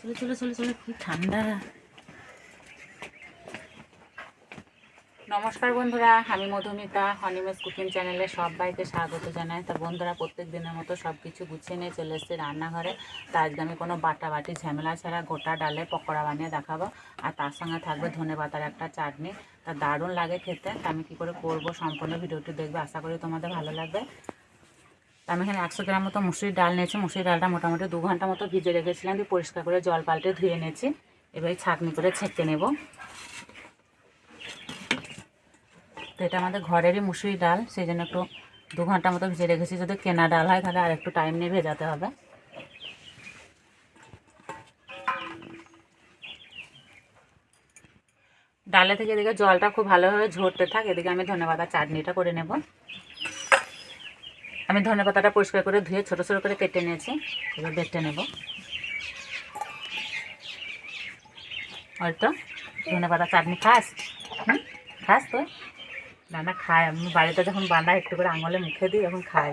চলো চলো চলো চলো খুব ঠান্ডা। নমস্কার বন্ধুরা, আমি মধুমিতা হনিমেস কুকিং চ্যানেলে সবাইকে স্বাগত জানাই। তা বন্ধুরা, প্রত্যেক দিনের মতো সব কিছু গুছিয়ে নিয়ে চলে এসেছি রান্নাঘরে। তা আজকে আমি কোনো বাটা বাটি ঝামেলা ছাড়া গোটা ডালে পকোড়া বানিয়ে দেখাবো। আর তার সঙ্গে থাকবে ধনে পাতার একটা চাটনি। তা দারুণ লাগে খেতে। তা আমি কী করে করব, সম্পূর্ণ ভিডিওটি দেখবে। আশা করি তোমাদের ভালো লাগবে। আমি এখানে একশো গ্রাম মতো মুসুরির ডাল নিয়েছি। মুসুরির ডালটা মোটামুটি দু ঘণ্টা মতো ভিজে রেখেছিলাম। দিয়ে পরিষ্কার করে জল পাল্টে ধুয়ে নিয়েছি। এবার ছাঁকনি করে ছেঁকে নেব। তো এটা আমাদের ঘরেরই মুসুরি ডাল, সেই জন্য একটু দু ঘণ্টা মতো ভিজে রেখেছি। যদি কেনা ডাল হয়, তাহলে আর একটু টাইম নিয়ে ভেজাতে হবে। ডালে থেকে এদিকে জলটা খুব ভালোভাবে ঝরতে থাক। এদিকে আমি ধনেপাতা চাটনিটা করে নেব। আমি ধনে পাতাটা পরিষ্কার করে ধুয়ে ছোটো ছোটো করে কেটে নিয়েছি। এবার বেটে নেব। হয়তো ধনে পাতা চাটনি খাস? খাস তো? না না খায় আমি বাড়িতে যখন বানাই, একটু করে আঙুলে মুখে দিই এখন খাই।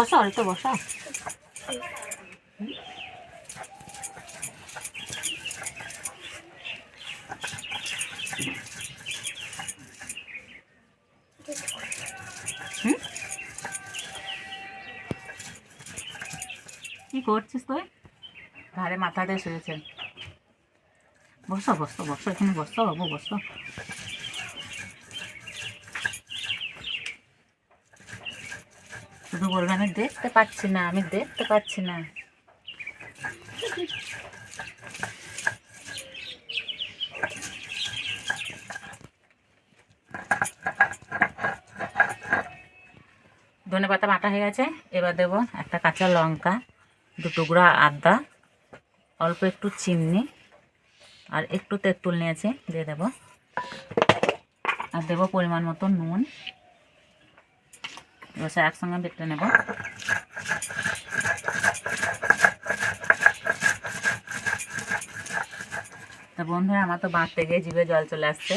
বসো অল্প বসো। হুম? কি করছিস তুই? ঘাড়ে মাথা দিয়ে শুয়েছে। বসো বসো বসো এখানে বসো বাবু বসো। শুধু বলবে, আমি দেখতে পাচ্ছি না, আমি দেখতে পাচ্ছি না। ধনে পাতা বাটা হয়ে গেছে, এবার দেবো একটা কাঁচা লঙ্কা, দু টুকরা আদা, অল্প একটু চিনি, আর একটু তেঁতুল নিয়েছি, দিয়ে দেবো। আর দেবো পরিমাণ মতো নুন। এবার সে একসঙ্গে বেটে নেব। তো বন্ধুরা আমার তো বাঁধতে গিয়ে জিভে জল চলে আসছে।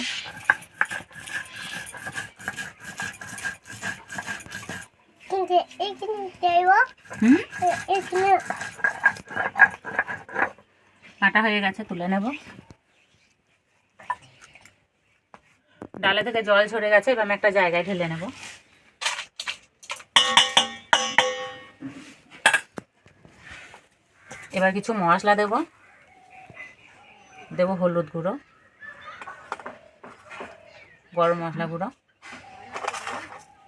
কাটা হয়ে গেছে তুলে নেব। ডালে থেকে জল ঝরে গেছে এবার আমি একটা জায়গায় ঢেলে নেব। এবার কিছু মশলা দেব। দেব হলুদ গুঁড়ো, গরম মশলা গুঁড়ো,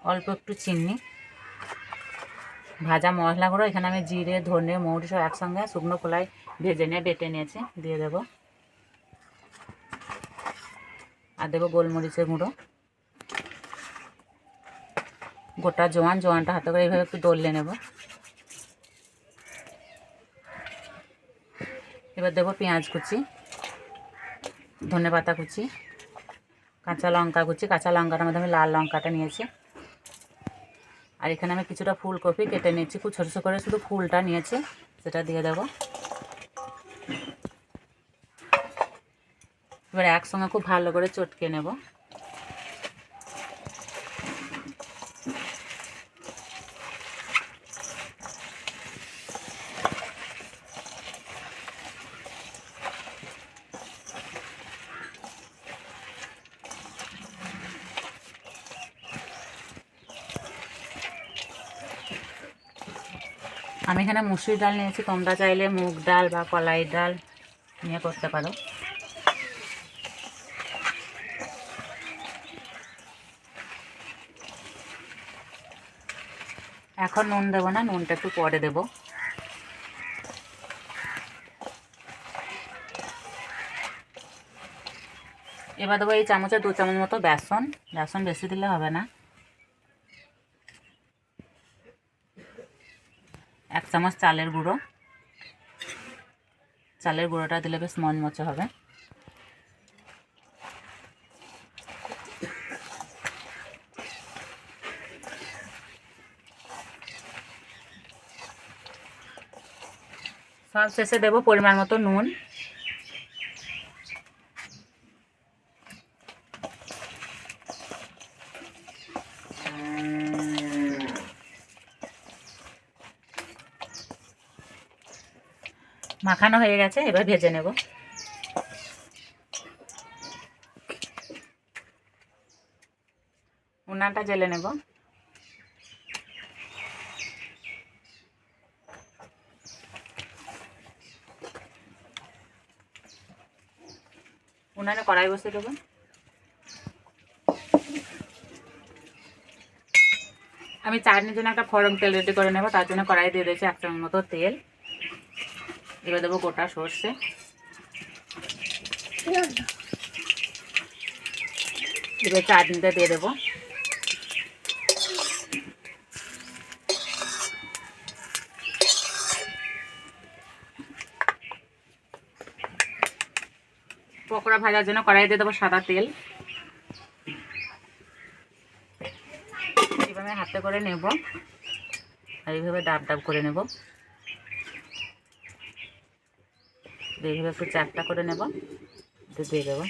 অল্প একটু চিনি, ভাজা মশলা গুঁড়ো। এখানে আমি জিরে, ধনে, মৌরি সব একসঙ্গে শুকনো খোলায় ভেজে নিয়ে, বেটে নিয়েছি, দিয়ে দেবো। আর দেবো গোলমরিচের গুঁড়ো। গোটা জোয়ান, জোয়ানটা হাতে করে এইভাবে একটু দললে নেব। এবার দেবো পেঁয়াজ কুচি, ধনে পাতা কুচি, কাঁচা লঙ্কা কুচি। কাঁচা লঙ্কাটার মধ্যে আমি লাল লঙ্কাটা নিয়েছি। আর এখানে আমি কিছুটা ফুলকপি কেটে নিয়েছি। খুব ছোটো ছোটো করে শুধু ফুলটা নিয়েছি, সেটা দিয়ে দেবো। এবার একসঙ্গে খুব ভালো করে চটকে নেব। আমি এখানে মুসুরি ডাল নিয়েছি, তোমরা চাইলে মুগ ডাল বা কলাই ডাল নিয়ে করতে পারো। এখন নুন দেবো না, নুনটা একটু পরে দেবো। এবার দেবো এই চামচে দু চামচ মতো বেসন। বেসন বেশি দিলে হবে না। চামচ চালের গুঁড়ো। চালের গুঁড়োটা দিলে বেশ মচমচে হবে। সব শেষে দেবো পরিমাণ মতো নুন। মাখানো হয়ে গেছে এবার ভেজে নেব। উনানটা জেলে নেব। উনানে কড়াই বসে দেবো। আমি চাটনির জন্য একটা ফরম তেল রেডি করে নেব তার জন্য কড়াই দিয়ে দিয়েছি এক চামচ মতো তেল। এবার দেবো গোটা সর্ষে। এবার চাটনিটা দিয়ে দেবো। পকোড়া ভাজার জন্য কড়াই দিয়ে দেবো সাদা তেল। এইভাবে হাতে করে নেব। আর এইভাবে ডাব ডাব করে নেব। এইভাবে একটু চারটা করে নেব। একটু দিয়ে দেবো।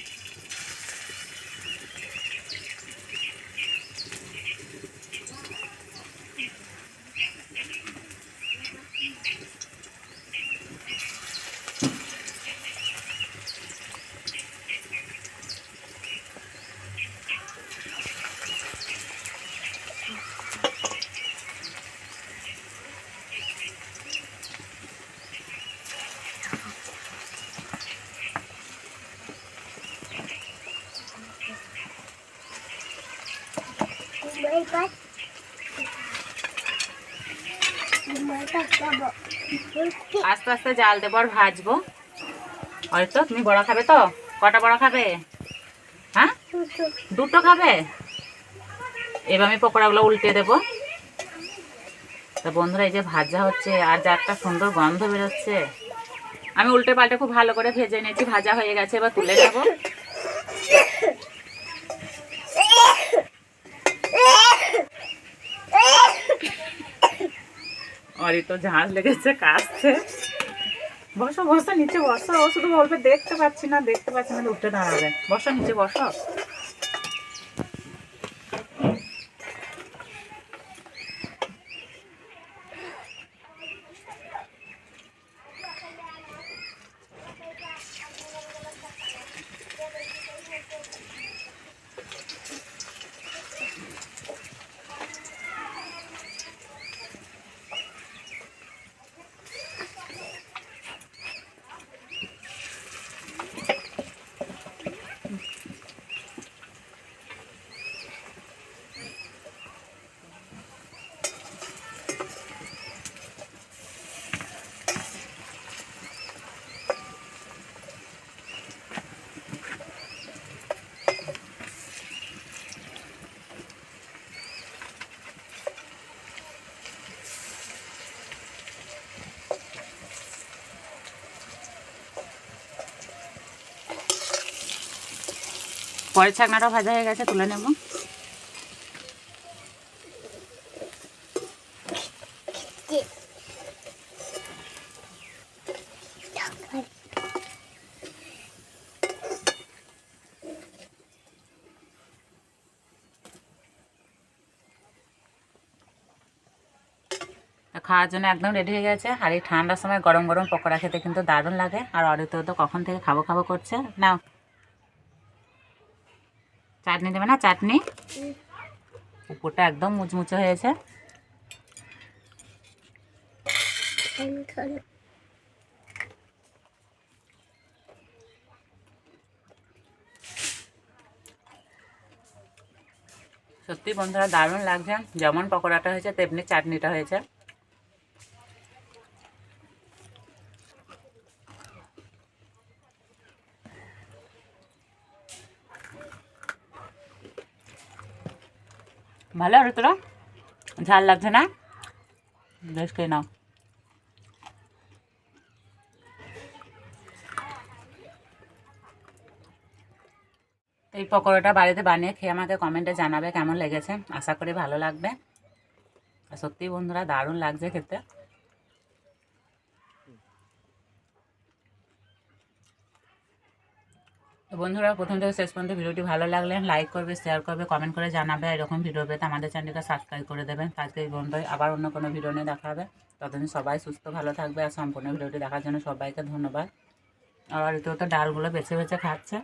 আস্তে আস্তে জাল দেবো আর ভাজবো। হয়তো তুমি বড়া খাবে তো? কটা বড়া খাবে? হ্যাঁ? দুটো। খাবে? এবার আমি পকোড়াগুলো উল্টে দেবো। তা বন্ধুরা, এই যে ভাজা হচ্ছে, আর যা একটা সুন্দর গন্ধ বেরোচ্ছে। আমি উল্টে পাল্টে খুব ভালো করে ভেজে নিয়েছি, ভাজা হয়ে গেছে, এবার তুলে নেব। অরি তো ঝাঁজ লেগেছে কাশছে বসো বসো, নিচে বসো। ও শুধু বলবে, দেখতে পাচ্ছি না, দেখতে পাচ্ছি না, উঠে দাঁড়াবে। বসো, নিচে বসো। পরের ছাকনাটাও ভাজা হয়ে গেছে, তুলে নেব। খাওয়ার জন্য একদম রেডি হয়ে গেছে। আর এই ঠান্ডার সময় গরম গরম পকোড়া খেতে কিন্তু দারুণ লাগে। আর অরিত তো কখন থেকে খাব খাব করছে। নাও। চাটনি দেবে না? চাটনি? উপরটা একদম মুচমুচে হয়েছে। সত্যি বন্ধুরা দারুণ লাগছে। যেমন পকোড়াটা হয়েছে, তেমনি চাটনিটা হয়েছে। ভালো আর তোরা? ঝাল লাগছে না? বেশ খেয়ে নাও। এই পকোড়াটা বাড়িতে বানিয়ে খেয়ে আমাকে কমেন্টে জানাবে কেমন লেগেছে। আশা করি ভালো লাগবে। আর সত্যি বন্ধুরা, দারুণ লাগছে খেতে। বন্ধুরা, প্রথম থেকে শেষ পর্যন্ত ভিডিওটি ভালো লাগলে লাইক করবে শেয়ার করবে কমেন্ট করে জানাবে এরকম ভিডিও পেতে আমাদের চ্যানেলকে সাবস্ক্রাইব করে দেবেন। আজকে বন্ধু আবার অন্য কোনো ভিডিও নিয়ে দেখা হবে। ততদিন সবাই সুস্থ, ভালো থাকবে, আর সম্পূর্ণ ভিডিওটি দেখার জন্য সবাইকে ধন্যবাদ। আর তো ডালগুলো বেছে বেছে খাচ্ছে।